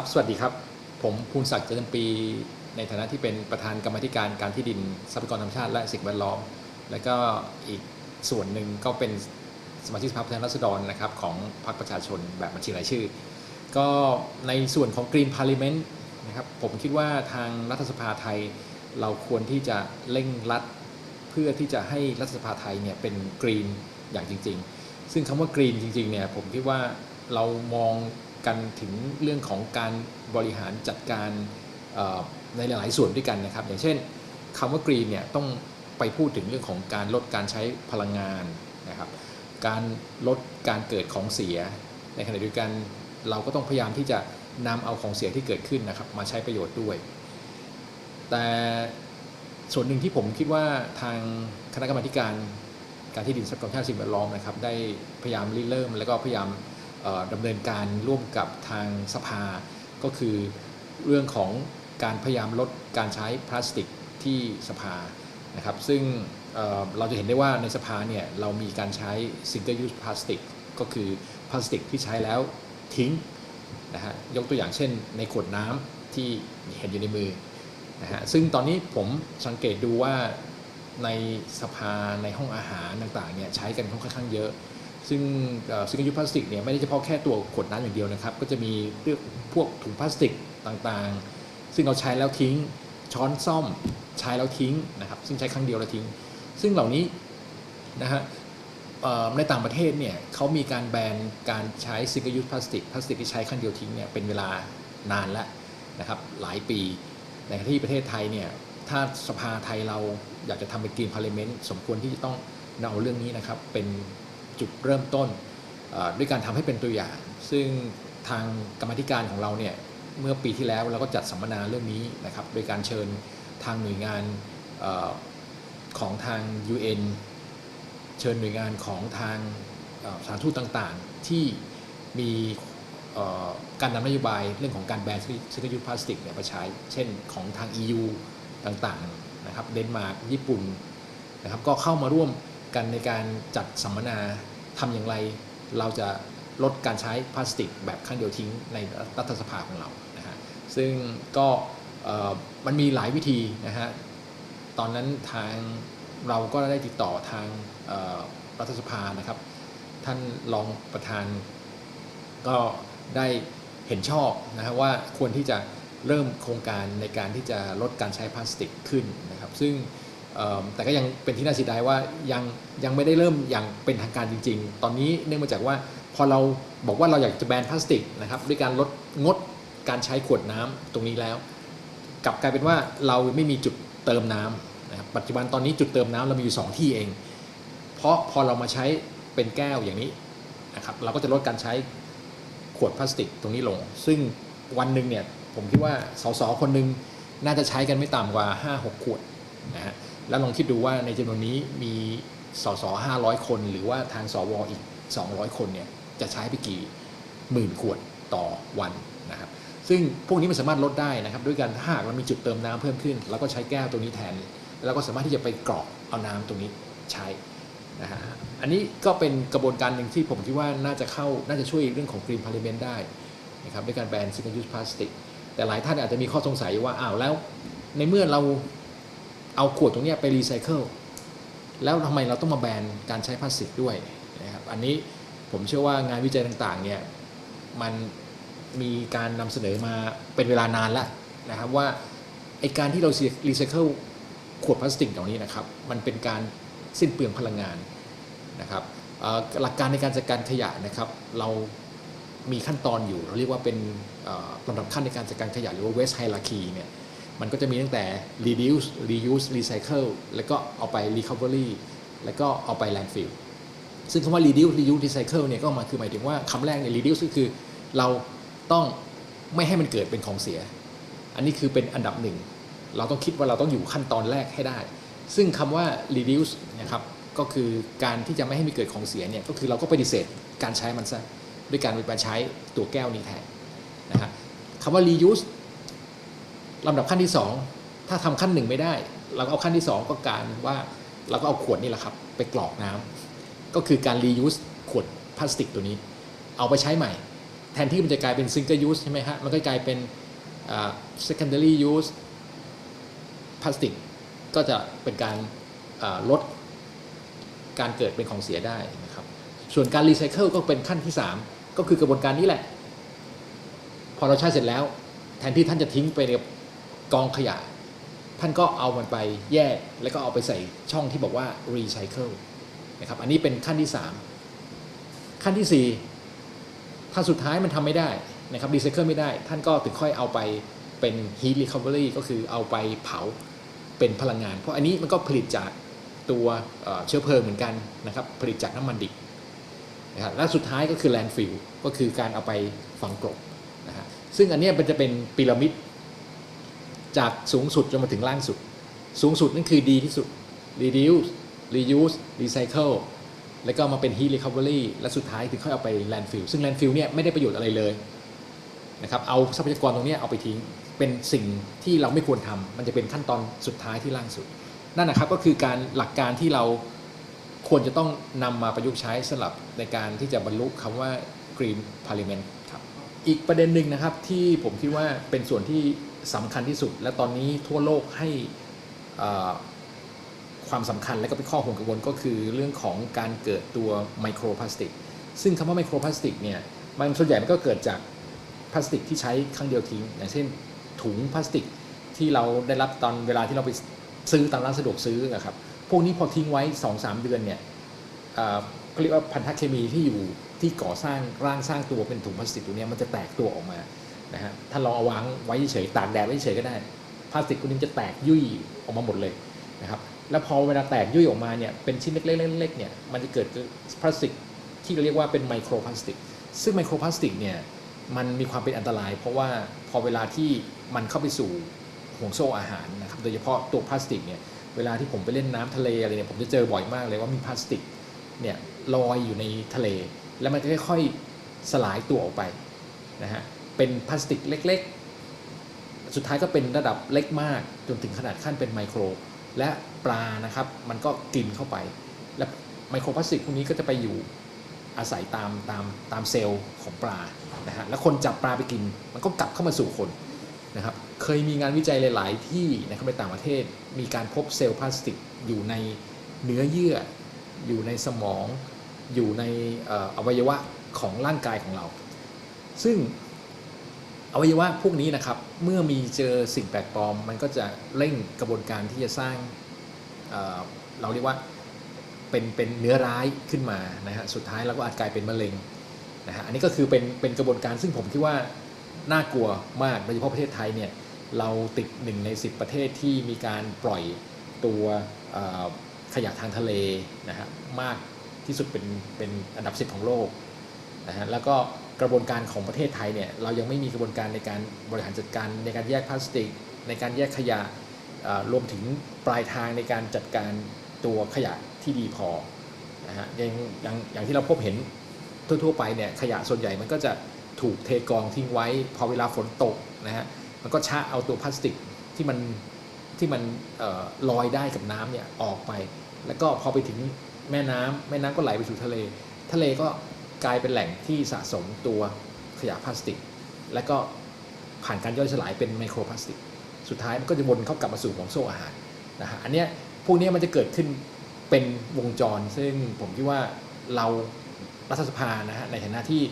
ครับ สวัสดีครับ ผมภูนศักดิ์เจริญปี ในฐานะที่เป็นประธานกรรมธิการการที่ดินทรัพยากรธรรมชาติและสิ่งแวดล้อม และก็อีกส่วนหนึ่งก็เป็นสมาชิกสภาผู้แทนราษฎรนะครับของพรรคประชาชนแบบบัญชีรายชื่อ ก็ในส่วนของ Green Parliament นะครับผมคิดว่าทางรัฐสภาไทยเราควรที่จะเร่งรัด เพื่อที่จะให้รัฐสภาไทยเนี่ยเป็นกรีนอย่างจริง ๆ ซึ่งคำว่ากรีนจริงๆเนี่ยผมคิดว่าเรามอง กันถึงเรื่องของการบริหารจัดการในหลายๆส่วนด้วยกันนะครับ อย่างเช่นคำว่ากรีนเนี่ยต้องไปพูดถึงเรื่องของการลดการใช้พลังงานนะครับ การลดการเกิดของเสีย ในขณะเดียวกันเราก็ต้องพยายามที่จะนำเอาของเสียที่เกิดขึ้นนะครับ มาใช้ประโยชน์ด้วย แต่ส่วนหนึ่งที่ผมคิดว่าทางคณะกรรมการการที่ดินทรัพยากรธรรมชาติสิ่งแวดล้อมนะครับ ได้พยายามริเริ่ม แล้วก็พยายาม ดำเนินการร่วมกับทางสภา ก็คือเรื่องของการพยายามลดการใช้พลาสติกที่สภานะครับ ซึ่งเเราจะเห็นได้ว่าในสภาเนี่ยเรามีการใช้ single use plastic ก็คือพลาสติกที่ใช้แล้วทิ้งนะฮะยกตัวอย่างเช่นในขวดน้ำที่เห็นอยู่ในมือนะฮะซึ่งตอนนี้ผมสังเกตดูว่าในสภาในห้องอาหารต่างๆเนี่ยใช้กันค่อนข้างเยอะ ซึ่งซิงเกิลยูพลาสติกเนี่ยไม่ได้เฉพาะแค่ตัวขวดน้ำอย่างเดียวนะครับ ก็จะมีเรื่องพวกถุงพลาสติกต่างๆ ซึ่งเราใช้แล้วทิ้งช้อนซ่อมใช้แล้วทิ้งนะครับซึ่งใช้ครั้งเดียวแล้วทิ้ง ซึ่งเหล่านี้นะฮะในต่างประเทศเนี่ยเขามีการแบนการใช้ซิงเกิลยูพลาสติกพลาสติกที่ใช้ครั้งเดียวทิ้งเนี่ยเป็นเวลานานแล้วนะครับหลายปีในที่ประเทศไทยเนี่ยถ้าสภาไทยเราอยากจะทำเป็นกรีนพาร์เลเมนต์สมควรที่จะต้องเอาเรื่องนี้นะครับเป็น จุดเริ่มต้นด้วยการทำให้เป็นตัวอย่าง ซึ่งทางกรรมธิการของเราเนี่ยเมื่อปีที่แล้วเราก็จัดสัมมนาเรื่องนี้นะครับโดยการเชิญทางหน่วยงานอของทาง UN เชิญหน่วยงานของทางสถานทูตต่างๆ ที่มีการนำนโยบายเรื่องของการแบนซิงเกิยูพลาสติกเนี่ยมาใช้ เช่นของทาง EU ต่างๆนะครับเดนมาร์กญี่ปุ่นนะครับก็เข้ามาร่วม กันในการจัดสัมมนาทำอย่างไร เราจะลดการใช้พลาสติกแบบครั้งเดียวทิ้งในรัฐสภาของเรานะฮะซึ่งก็มันมีหลายวิธีนะฮะตอนนั้นทางเราก็ได้ติดต่อทางรัฐสภานะครับ ท่านรองประธานก็ได้เห็นชอบนะฮะว่าควรที่จะเริ่มโครงการในการที่จะลดการใช้พลาสติกขึ้นนะครับ ซึ่ง แต่ก็ยังเป็นที่น่าเสียดายว่ายังยังไม่ได้เริ่มอย่างเป็นทางการจริง ๆ ตอนนี้เนื่องมาจากว่าพอเราบอกว่าเราอยากจะแบนพลาสติกนะครับด้วยการลดงดการใช้ขวดน้ำตรงนี้แล้ว กลับกลายเป็นว่าเราไม่มีจุดเติมน้ำนะครับปัจจุบันตอนนี้จุดเติมน้ำเรามีอยู่ 2 ที่เอง เพราะพอเรามาใช้เป็นแก้วอย่างนี้นะครับเราก็จะลดการใช้ขวดพลาสติกตรงนี้ลง ซึ่งวันหนึ่งเนี่ยผมคิดว่าสสคนหนึ่งน่าจะใช้กันไม่ต่ำกว่า 5-6 ขวดนะฮะ แล้วลองคิดดูว่าในจำนวนนี้มีสส500คน หรือว่าทางสวอีก 200 คนเนี่ยจะใช้ไปกี่หมื่นขวดต่อวันนะครับซึ่งพวกนี้มันสามารถลดได้นะครับ ด้วยการถ้าหากเรามีจุดเติมน้ำเพิ่มขึ้นแล้วก็ใช้แก้วตัวนี้แทน แล้วก็สามารถที่จะไปกรอกเอาน้ำตรงนี้ใช้นะฮะอันนี้ก็เป็นกระบวนการหนึ่งที่ผมคิดว่าน่าจะเข้าน่าจะช่วยเรื่องของ Green Parliament ได้นะครับด้วยการแบน single use plastic แต่หลายท่านอาจจะมีข้อสงสัยว่าอ้าวแล้ว ในเมื่อเรา เอาขวดตรงนี้ไปรีไซเคิลแล้วทำไมเราต้องมาแบนการใช้พลาสติกด้วยนะครับอันนี้ผมเชื่อว่างานวิจัยต่างๆเนี่ยมันมีการนำเสนอมาเป็นเวลานานแล้วนะครับว่าไอการที่เรารีไซเคิลขวดพลาสติกเหล่านี้นะครับมันเป็นการสิ้นเปลืองพลังงานนะครับหลักการในการจัดการขยะนะครับเรามีขั้นตอนอยู่ เราเรียกว่าเป็นลำดับขั้นในการจัดการขยะหรือว่า waste hierarchy เนี่ย มันก็จะมีตั้งแต่ reduce reuse recycle แล้วก็เอาไป recovery แล้วก็เอาไป landfill ซึ่งคำว่า reduce reuse recycle เนี่ยก็มาคือหมายถึงว่าคำแรกเนี่ย reduce ก็คือเราต้องไม่ให้มันเกิดเป็นของเสีย อันนี้คือเป็นอันดับหนึ่ง เราต้องคิดว่าเราต้องอยู่ขั้นตอนแรกให้ได้ ซึ่งคำว่า reduce นะครับก็คือการที่จะไม่ให้มีเกิดของเสียเนี่ยก็คือเราก็ปฏิเสธการใช้มันซะด้วยการไปใช้ตัวแก้วนี้แทนนะฮะคำว่า reuse ลำดับขั้นที่ 2 ถ้าทำขั้นหนึ่งไม่ได้ เราก็เอาขั้นที่ 2 ก็การว่าเราก็เอาขวดนี่แหละครับ ไปกรอกน้ำก็คือการ reuse ขวดพลาสติกตัวนี้ เอาไปใช้ใหม่ แทนที่มันจะกลายเป็น single use ใช่ไหมฮะมันก็กลายเป็น secondary use พลาสติกก็จะเป็นการลดการเกิดเป็นของเสียได้นะครับ ส่วนการรีไซเคิลก็เป็นขั้นที่ 3 ก็คือกระบวนการนี้แหละ พอเราใช้เสร็จแล้ว แทนที่ท่านจะทิ้งไปใน กองขยะ ท่านก็เอามันไปแยก แล้วก็เอาไปใส่ช่องที่บอกว่ารีไซเคิลนะครับอันนี้เป็นขั้นที่ 3 ขั้นที่ 4 ถ้าสุดท้ายมันทำไม่ได้นะครับรีไซเคิลไม่ได้ ท่านก็ถึงค่อยเอาไปเป็น heat recovery ก็คือเอาไปเผาเป็นพลังงาน เพราะอันนี้มันก็ผลิตจากตัวเชื้อเพลิงเหมือนกันนะครับผลิตจากน้ำมันดิบนะครับและสุดท้ายก็คือ landfill ก็คือการเอาไปฝังกลบนะฮะซึ่งอันนี้มันจะเป็นพีระมิด จากสูงสุดจนมาถึงล่างสุด สูงสุดนั่นคือดีที่สุด reduce reuse recycle แล้วก็มาเป็น heat recovery และสุดท้ายถึงค่อยเอาไป landfill ซึ่ง landfill เนี่ยไม่ได้ประโยชน์อะไรเลยนะครับเอาทรัพยากรตรงนี้เอาไปทิ้งเป็นสิ่งที่เราไม่ควรทำมันจะเป็นขั้นตอนสุดท้ายที่ล่างสุด นั่นนะครับก็คือการหลักการที่เราควรจะต้องนำมาประยุกต์ใช้สำหรับในการที่จะบรรลุคำว่า green Parliament อีกประเด็นหนึ่งนะครับที่ผมคิดว่าเป็นส่วนที่สำคัญที่สุด และตอนนี้ทั่วโลกให้ความสำคัญและก็เป็นข้อห่วงกังวลก็คือเรื่องของการเกิดตัวไมโครพลาสติก ซึ่งคำว่าไมโครพลาสติกเนี่ยมันส่วนใหญ่มันก็เกิดจากพลาสติกที่ใช้ครั้งเดียวทิ้งอย่างเช่น ถุงพลาสติกที่เราได้รับตอนเวลาที่เราไปซื้อตามร้านสะดวกซื้อนะครับ พวกนี้พอทิ้งไว้ 2-3 เดือนเนี่ย เอ่อเขาเรียกว่าพันธเคมีที่อยู่ที่ก่อสร้างร่างสร้างตัวเป็นถุงพลาสติกตัวนี้มันจะแตกตัวออกมานะฮะถ้าลองเอาวางไว้เฉยตากแดดไว้เฉยก็ได้พลาสติกพวนี้มันจะแตกยุ่ยออกมาหมดเลยนะครับแล้วพอเวลาแตกยุ่ยออกมาเนี่ยเป็นชิ้นเล็กๆเล็กเนี่ยมันจะเกิดพลาสติกที่เราเรียกว่าเป็นไมโครพลาสติก ซึ่งไมโครพลาสติกเนี่ยมันมีความเป็นอันตราย เพราะว่าพอเวลาที่มันเข้าไปสู่ห่วงโซ่อาหารนะครับโดยเฉพาะตัวพลาสติกเนี่ยเวลาที่ผมไปเล่นน้ำทะเลอะไรเนี่ยผมจะเจอบ่อยมากเลยว่ามีพลาสติกเนี่ย ลอยอยู่ในทะเล แล้วมันก็ค่อยๆสลายตัวออกไปนะฮะเป็นพลาสติกเล็กๆ สุดท้ายก็เป็นระดับเล็กมากจนถึงขนาดขั้นเป็นไมโคร และปลานะครับมันก็กินเข้าไป และไมโครพลาสติกพวกนี้ก็จะไปอยู่อาศัยตามตามตามเซลล์ของปลานะฮะแล้วคนจับปลาไปกิน มันก็กลับเข้ามาสู่คนนะครับเคยมีงานวิจัยหลาย ๆ ที่นะครับในต่างประเทศมีการพบเซลล์พลาสติกอยู่ในเนื้อเยื่ออยู่ในสมอง อยู่ในออวัยวะของร่างกายของเรา ซึ่งอวัยวะพวกนี้นะครับ เมื่อมีเจอสิ่งแปลกปลอม มันก็จะเร่งกระบวนการที่จะสร้างเเราเรียกว่าเป็นเป็นเนื้อร้ายขึ้นมานะฮะสุดท้ายเราก็อาจกลายเป็นมะเร็งนะฮะอันนี้ก็คือเป็นเป็นกระบวนการซึ่งผมคิดว่าน่ากลัวมากโดยเฉพาะประเทศไทยเนี่ยเราติดหนึ่งใน 10 ประเทศที่มีการปล่อยตัวขยะทางทะเลนะฮะมาก ที่สุดเป็นเป็นอันดับ 10 ของโลกนะฮะแล้วก็กระบวนการของประเทศไทยเนี่ยเรายังไม่มีกระบวนการในการบริหารจัดการในการแยกพลาสติก ในการแยกขยะรวมถึงปลายทางในการจัดการตัวขยะที่ดีพอนะฮะอย่างอย่างอย่างที่เราพบเห็นทั่วๆไปเนี่ยขยะส่วนใหญ่มันก็จะถูกเทกองทิ้งไว้ พอเวลาฝนตกนะฮะมันก็ชะเอาตัวพลาสติกที่มันที่มันออลอยได้กับน้ำเนี่ยออกไป แล้วก็พอไปถึง แม่น้ำแม่น้ำก็ไหลไปสู่ทะเล ทะเลก็กลายเป็นแหล่งที่สะสมตัวขยะพลาสติก และก็ผ่านการย่อยสลายเป็นไมโครพลาสติก สุดท้ายมันก็จะวนเข้ากลับมาสู่ห่วงโซ่อาหารนะฮะอันเนี้ยพวกนี้มันจะเกิดขึ้นเป็นวงจร ซึ่งผมคิดว่าเรารัฐสภานะฮะในฐานะที่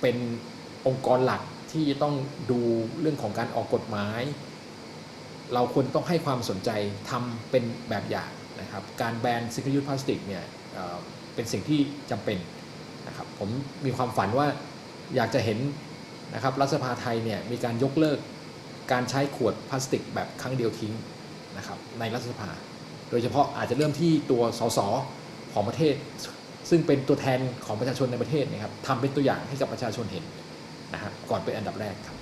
เป็นองค์กรหลักที่ต้องดูเรื่องของการออกกฎหมาย เราควรต้องให้ความสนใจทำเป็นแบบอย่าง นะครับการแบนซิงเกิลยูสพลาสติกเนี่ยเป็นสิ่งที่จำเป็นนะครับผมมีความฝันว่าอยากจะเห็นนะครับรัฐสภาไทยเนี่ยมีการยกเลิกการใช้ขวดพลาสติกแบบครั้งเดียวทิ้งนะครับในรัฐสภา โดยเฉพาะอาจจะเริ่มที่ตัวสสของประเทศ ซึ่งเป็นตัวแทนของประชาชนในประเทศนะครับทำเป็นตัวอย่างให้กับประชาชนเห็นนะฮะก่อนเป็นอันดับแรกครับ